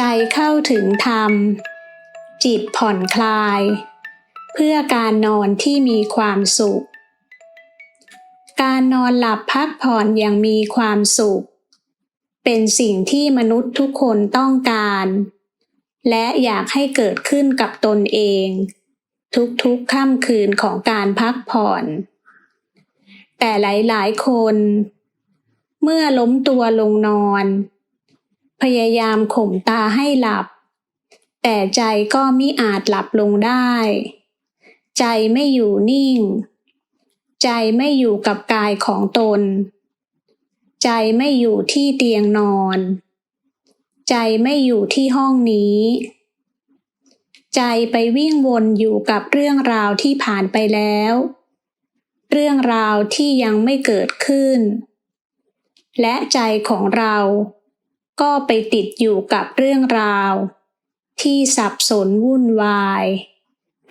จเข้าถึงธรรม จิตผ่อนคลาย เพื่อการนอนที่มีความสุข การนอนหลับพักผ่อนอย่างมีความสุข เป็นสิ่งที่มนุษย์ทุกคนต้องการ และอยากให้เกิดขึ้นกับตนเอง ทุกๆค่ำคืนของการพักผ่อน แต่หลายๆ คน เมื่อล้มตัวลงนอน พยายามข่มตาให้หลับ แต่ใจก็มิอาจหลับลงได้ ใจไม่อยู่นิ่ง ใจไม่อยู่กับกายของตน ใจไม่อยู่ที่เตียงนอน ใจไม่อยู่ที่ห้องนี้ ใจไปวิ่งวนอยู่กับเรื่องราวที่ผ่านไปแล้ว เรื่องราวที่ยังไม่เกิดขึ้น และใจของเรา ก็ไปติดอยู่กับเรื่องราว ที่สับสนวุ่นวาย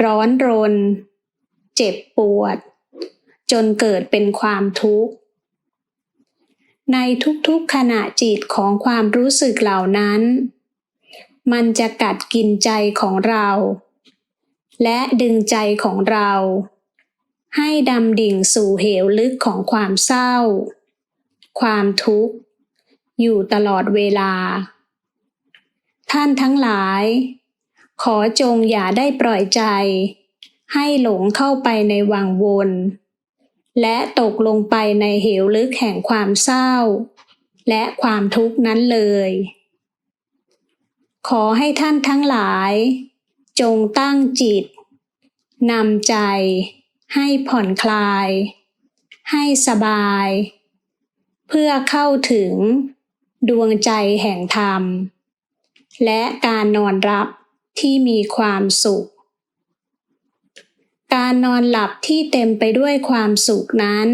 ร้อนรน เจ็บปวด จนเกิดเป็นความทุกข์ ในทุกๆขณะจิตของความรู้สึกเหล่านั้น มันจะกัดกินใจของเรา และดึงใจของเรา ให้ดำดิ่งสู่เหวลึกของความเศร้า ความทุกข์ อยู่ตลอดเวลา ท่านทั้งหลาย ขอจงอย่าได้ปล่อยใจ ให้หลงเข้าไปในวังวน และตกลงไปในเหวลึกแห่งความเศร้า และความทุกข์นั้นเลย ขอให้ท่านทั้งหลาย จงตั้งจิตนำใจ ให้ผ่อนคลาย ให้สบาย เพื่อเข้าถึง ดวงใจแห่งธรรม และการนอนรับที่มีความสุข การนอนหลับที่เต็มไปด้วยความสุขนั้น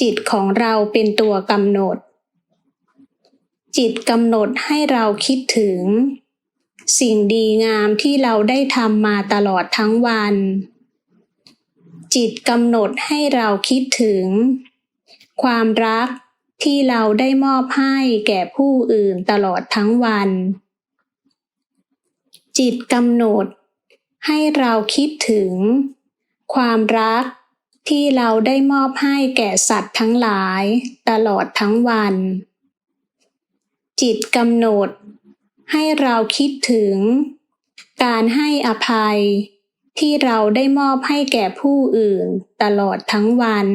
จิตของเราเป็นตัวกำหนด จิตกำหนดให้เราคิดถึง สิ่งดีงามที่เราได้ทำมาตลอดทั้งวัน จิตกำหนดให้เราคิดถึง ความรัก ที่เราได้มอบให้แก่ผู้อื่นตลอดทั้งวัน จิตกำหนด ให้เราคิดถึง ความรักที่เราได้มอบให้แก่สัตว์ทั้งหลายตลอดทั้งวัน จิตกำหนด ให้เราคิดถึง การให้อภัย ที่เราได้มอบให้แก่ผู้อื่นตลอดทั้งวัน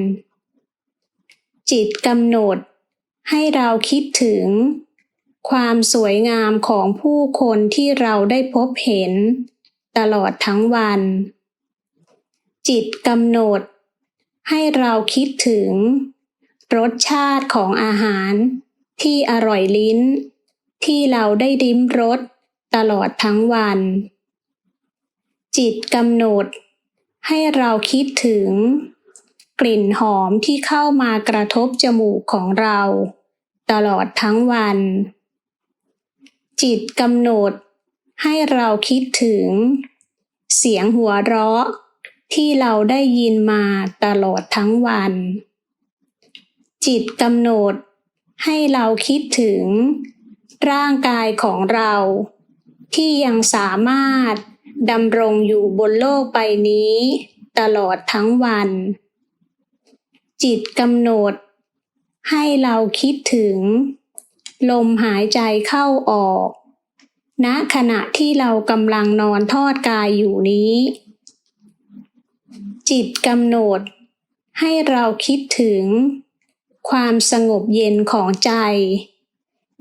จิตกำหนด ให้เราคิดถึง ความสวยงามของผู้คนที่เราได้พบเห็น ตลอดทั้งวัน จิตกำหนด ให้เราคิดถึง รสชาติของอาหาร ที่อร่อยลิ้น ที่เราได้ดิ้มรสตลอดทั้งวัน จิตกำหนด ให้เราคิดถึง กลิ่นหอมที่เข้ามากระทบจมูกของเรา ตลอดทั้งวัน จิตกำหนดให้เราคิดถึง เสียงหัวเราะที่เราได้ยินมาตลอดทั้งวัน จิตกำหนดให้เราคิดถึง ร่างกายของเรา ที่ยังสามารถดำรงอยู่บนโลกใบนี้ ตลอดทั้งวัน จิตกำหนด ให้เราคิดถึง ลมหายใจเข้าออกณขณะที่เรากำลังนอนทอดกายอยู่นี้ จิตกำหนด ให้เราคิดถึง ความสงบเย็นของใจ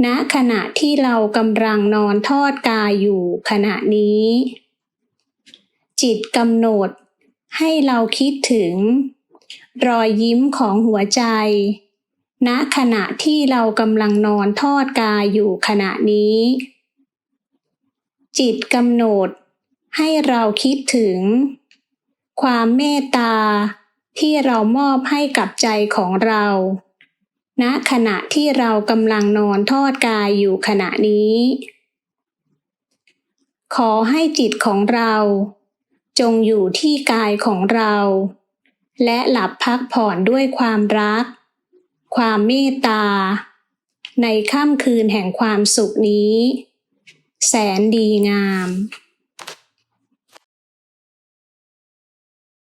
ณขณะที่เรากำลังนอนทอดกายอยู่ขณะนี้ จิตกำหนด ให้เราคิดถึง รอยยิ้มของหัวใจ ณขณะที่เรากำลังนอนทอดกายอยู่ขณะนี้ จิตกำหนด ให้เราคิดถึง ความเมตตาที่เรามอบให้กับใจของเรา ณขณะที่เรากำลังนอนทอดกายอยู่ขณะนี้ ขอให้จิตของเรา จงอยู่ที่กายของเรา และหลับพักผ่อนด้วยความรัก ความเมตตา ในค่ำคืนแห่งความสุขนี้ แสนดีงาม